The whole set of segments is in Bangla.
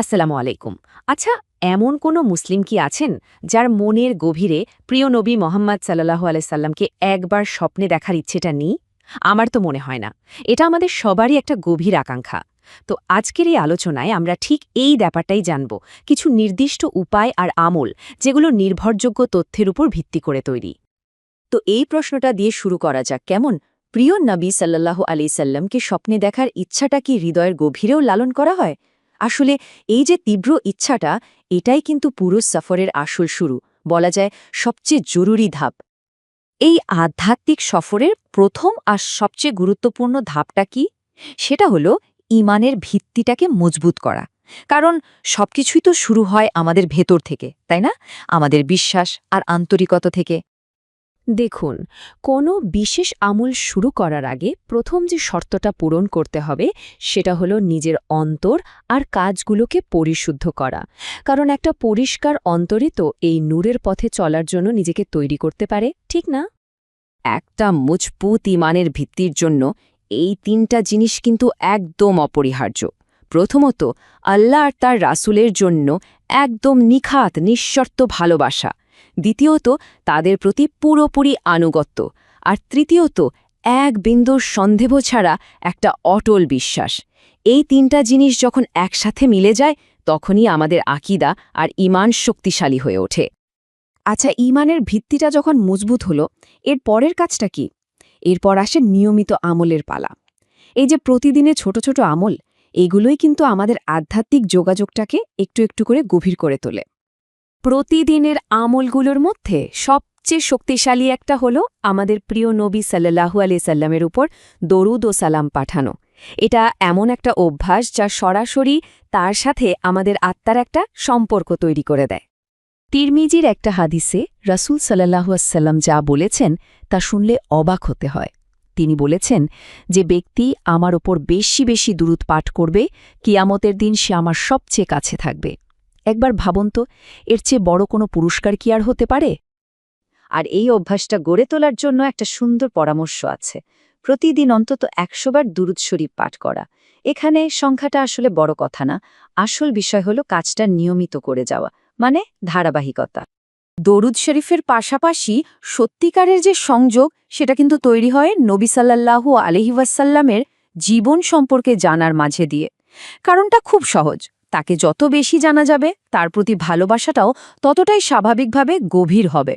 আসসালামু আলাইকুম। আচ্ছা এমন কোনো মুসলিম কি আছেন যার মনের গভীরে প্রিয় নবী মোহাম্মদ সাল্লাহ আলাইসাল্লামকে একবার স্বপ্নে দেখার ইচ্ছেটা নেই? আমার তো মনে হয় না। এটা আমাদের সবারই একটা গভীর আকাঙ্ক্ষা। তো আজকের এই আলোচনায় আমরা ঠিক এই ব্যাপারটাই জানব। কিছু নির্দিষ্ট উপায় আর আমল যেগুলো নির্ভরযোগ্য তথ্যের উপর ভিত্তি করে তৈরি। তো এই প্রশ্নটা দিয়ে শুরু করা যাক। কেমন? প্রিয় নবী সাল্লাহ আলি সাল্লামকে স্বপ্নে দেখার ইচ্ছাটা কি হৃদয়ের গভীরেও লালন করা হয়? আসলে এই যে তীব্র ইচ্ছাটা, এটাই কিন্তু পুরো সফরের আসল শুরু, বলা যায় সবচেয়ে জরুরি ধাপ। এই আধ্যাত্মিক সফরের প্রথম আর সবচেয়ে গুরুত্বপূর্ণ ধাপটা কি? সেটা হলো ইমানের ভিত্তিটাকে মজবুত করা। কারণ সবকিছুই তো শুরু হয় আমাদের ভেতর থেকে, তাই না? আমাদের বিশ্বাস আর আন্তরিকতা থেকে। দেখুন, কোনো বিশেষ আমল শুরু করার আগে প্রথম যে শর্তটা পূরণ করতে হবে, সেটা হলো নিজের অন্তর আর কাজগুলোকে পরিশুদ্ধ করা। কারণ একটা পরিষ্কার অন্তরে তো এই নূরের পথে চলার জন্য নিজেকে তৈরি করতে পারে, ঠিক না? একটা মজবুত ইমানের ভিত্তির জন্য এই তিনটা জিনিস কিন্তু একদম অপরিহার্য। প্রথমত, আল্লাহ আর তার রাসুলের জন্য একদম নিখাত, নিঃশর্ত ভালোবাসা। দ্বিতীয়ত, তাদের প্রতি পুরোপুরি আনুগত্য। আর তৃতীয়ত, এক বিন্দুর সন্দেহ ছাড়া একটা অটল বিশ্বাস। এই তিনটা জিনিস যখন একসাথে মিলে যায়, তখনই আমাদের আকিদা আর ইমান শক্তিশালী হয়ে ওঠে। আচ্ছা ইমানের ভিত্তিটা যখন মজবুত হলো, এর পরের কাজটা কি? এরপর আসে নিয়মিত আমলের পালা। এই যে প্রতিদিনে ছোট ছোট আমল, এগুলোই কিন্তু আমাদের আধ্যাত্মিক যোগাযোগটাকে একটু একটু করে গভীর করে তোলে। প্রতিদিনের আমলগুলোর মধ্যে সবচেয়ে শক্তিশালী একটা হল আমাদের প্রিয় নবী সাল্লাহু আলি সাল্লামের উপর দরুদ ও সালাম পাঠানো। এটা এমন একটা অভ্যাস যা সরাসরি তার সাথে আমাদের আত্মার একটা সম্পর্ক তৈরি করে দেয়। তিরমিজির একটা হাদিসে রাসুল সাল্লাহুয়াসাল্লাম যা বলেছেন তা শুনলে অবাক হতে হয়। তিনি বলেছেন যে ব্যক্তি আমার ওপর বেশি বেশি দূরত পাঠ করবে, কিয়ামতের দিন সে আমার সবচেয়ে কাছে থাকবে। একবার ভাবুন তো, এর চেয়ে বড় কোনো পুরস্কার কি আর হতে পারে? আর এই অভ্যাসটা গড়ে তোলার জন্য একটা সুন্দর পরামর্শ আছে। প্রতিদিন অন্তত একশোবার দুরুদ শরীফ পাঠ করা। এখানে সংখ্যাটা আসলে বড় কথা না, আসল বিষয় হলো কাজটা নিয়মিত করে যাওয়া মানে ধারাবাহিকতা। দরুদ শরীফের পাশাপাশি সত্যিকারের যে সংযোগ, সেটা কিন্তু তৈরি হয় নবী সাল্লাল্লাহু আলহিবাসাল্লামের জীবন সম্পর্কে জানার মাঝে দিয়ে। কারণটা খুব সহজ। তাকে যত বেশি জানা যাবে, তার প্রতি ভালোবাসাটাও ততটাই স্বাভাবিকভাবে গভীর হবে।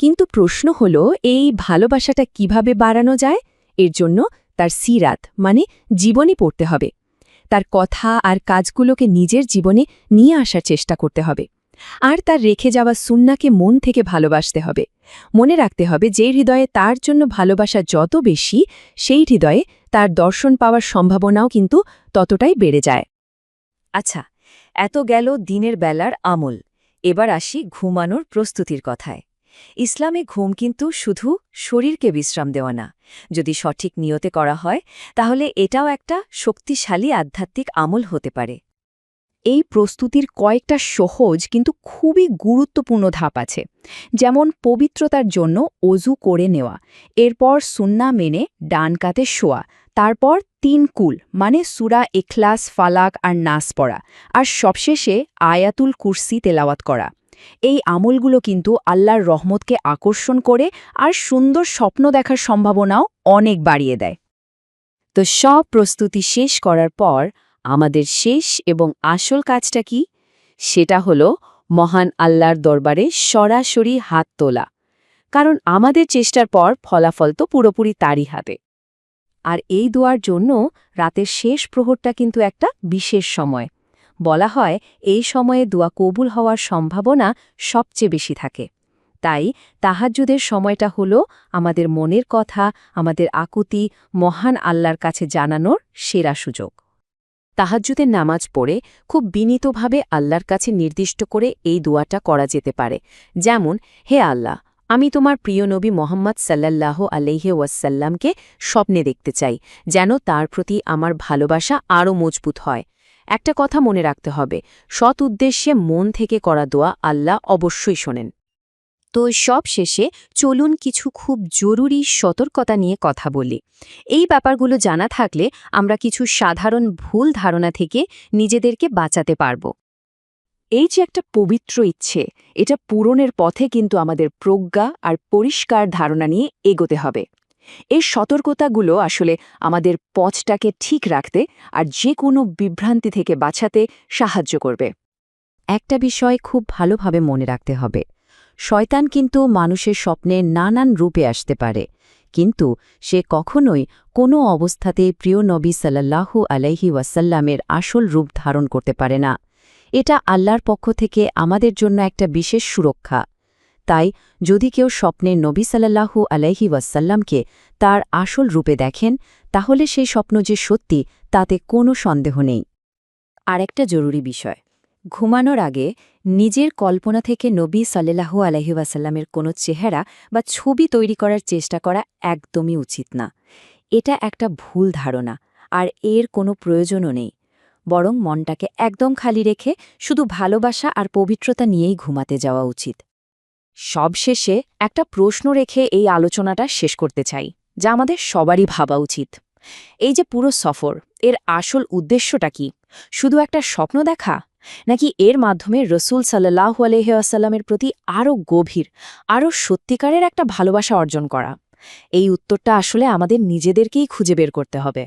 কিন্তু প্রশ্ন হল, এই ভালোবাসাটা কীভাবে বাড়ানো যায়? এর জন্য তার সিরাত মানে জীবনী পড়তে হবে। তার কথা আর কাজগুলোকে নিজের জীবনে নিয়ে আসার চেষ্টা করতে হবে। আর তার রেখে যাওয়া সুন্নাকে মন থেকে ভালোবাসতে হবে। মনে রাখতে হবে, যে হৃদয়ে তার জন্য ভালোবাসা যত বেশি, সেই হৃদয়ে তার দর্শন পাওয়ার সম্ভাবনাও কিন্তু ততটাই বেড়ে যায়। আচ্ছা এত গেল দিনের বেলার আমল। এবার আসি ঘুমানোর প্রস্তুতির কথায়। ইসলামে ঘুম কিন্তু শুধু শরীরকে বিশ্রাম দেওয়া না। যদি সঠিক নিয়তে করা হয়, তাহলে এটাও একটা শক্তিশালী আধ্যাত্মিক আমল হতে পারে। এই প্রস্তুতির কয়েকটা সহজ কিন্তু খুবই গুরুত্বপূর্ণ ধাপ আছে। যেমন পবিত্রতার জন্য অজু করে নেওয়া, এরপর সুন্না মেনে ডান কাতে শোয়া, তারপর তিন কুল মানে সুরা এখলাস ফালাক আর নাস পড়া, আর সবশেষে আয়াতুল কুরসি তেলাওয়াত করা। এই আমলগুলো কিন্তু আল্লাহর রহমতকে আকর্ষণ করে আর সুন্দর স্বপ্ন দেখার সম্ভাবনাও অনেক বাড়িয়ে দেয়। তো সব প্রস্তুতি শেষ করার পর আমাদের শেষ এবং আসল কাজটা কি? সেটা হলো মহান আল্লাহর দরবারে সরাসরি হাত তোলা। কারণ আমাদের চেষ্টার পর ফলাফল তো পুরোপুরি তারই হাতে। আর এই দোয়ার জন্য রাতের শেষ প্রহরটা কিন্তু একটা বিশেষ সময়। বলা হয়, এই সময়ে দোয়া কবুল হওয়ার সম্ভাবনা সবচেয়ে বেশি থাকে। তাই তাহাজ্জুদের সময়টা হল আমাদের মনের কথা, আমাদের আকুতি, মহান আল্লাহর কাছে জানানোর সেরা সুযোগ। তাহাজ্জুদের নামাজ পড়ে খুব বিনীতভাবে আল্লাহর কাছে নির্দিষ্ট করে এই দোয়াটা করা যেতে পারে। যেমন, হে আল্লাহ আমি তোমার প্রিয় নবী মোহাম্মদ সাল্লাল্লাহ আলহে ওয়াসাল্লামকে স্বপ্নে দেখতে চাই, যেন তার প্রতি আমার ভালোবাসা আরও মজবুত হয়। একটা কথা মনে রাখতে হবে, সৎ উদ্দেশ্যে মন থেকে করা দোয়া আল্লাহ অবশ্যই শোনেন। তো সব শেষে চলুন কিছু খুব জরুরি সতর্কতা নিয়ে কথা বলি। এই ব্যাপারগুলো জানা থাকলে আমরা কিছু সাধারণ ভুল ধারণা থেকে নিজেদেরকে বাঁচাতে পারব। এই যে একটা পবিত্র ইচ্ছে, এটা পূরণের পথে কিন্তু আমাদের প্রজ্ঞা আর পরিষ্কার ধারণা নিয়ে এগোতে হবে। এই সতর্কতাগুলো আসলে আমাদের পথটাকে ঠিক রাখতে আর যে কোনো বিভ্রান্তি থেকে বাঁচাতে সাহায্য করবে। একটা বিষয় খুব ভালোভাবে মনে রাখতে হবে, শয়তান কিন্তু মানুষের স্বপ্নে নানান রূপে আসতে পারে, কিন্তু সে কখনোই কোনো অবস্থাতে প্রিয় নবী সাল্লাল্লাহু আলাইহি ওয়াসাল্লামের আসল রূপ ধারণ করতে পারে না। এটা আল্লাহর পক্ষ থেকে আমাদের জন্য একটা বিশেষ সুরক্ষা। তাই, যদি কেউ স্বপ্নে নবী সাল্লাহু আলাইহি ওয়াসাল্লামকে তার আসল রূপে দেখেন, তাহলে সেই স্বপ্ন যে সত্যি, তাতে কোনো সন্দেহ নেই। আরেকটা জরুরি বিষয়, ঘুমানোর আগে নিজের কল্পনা থেকে নবী সাল্লাহু আলহিউসাল্লামের কোনো চেহারা বা ছবি তৈরি করার চেষ্টা করা একদমই উচিত না। এটা একটা ভুল ধারণা, আর এর কোনো প্রয়োজনও নেই। বরং মনটাকে একদম খালি রেখে শুধু ভালোবাসা আর পবিত্রতা নিয়েই ঘুমাতে যাওয়া উচিত। সবশেষে একটা প্রশ্ন রেখে এই আলোচনাটা শেষ করতে চাই, যা আমাদের সবারই ভাবা উচিত। এই যে পুরো সফর, এর আসল উদ্দেশ্যটা কি? শুধু একটা স্বপ্ন দেখা? নাকি এর মাধ্যমে রসুল সাল্লাহু আলহাসাল্লামের প্রতি আরও গভীর, আরও সত্যিকারের একটা ভালোবাসা অর্জন করা? এই উত্তরটা আসলে আমাদের নিজেদেরকেই খুঁজে বের করতে হবে।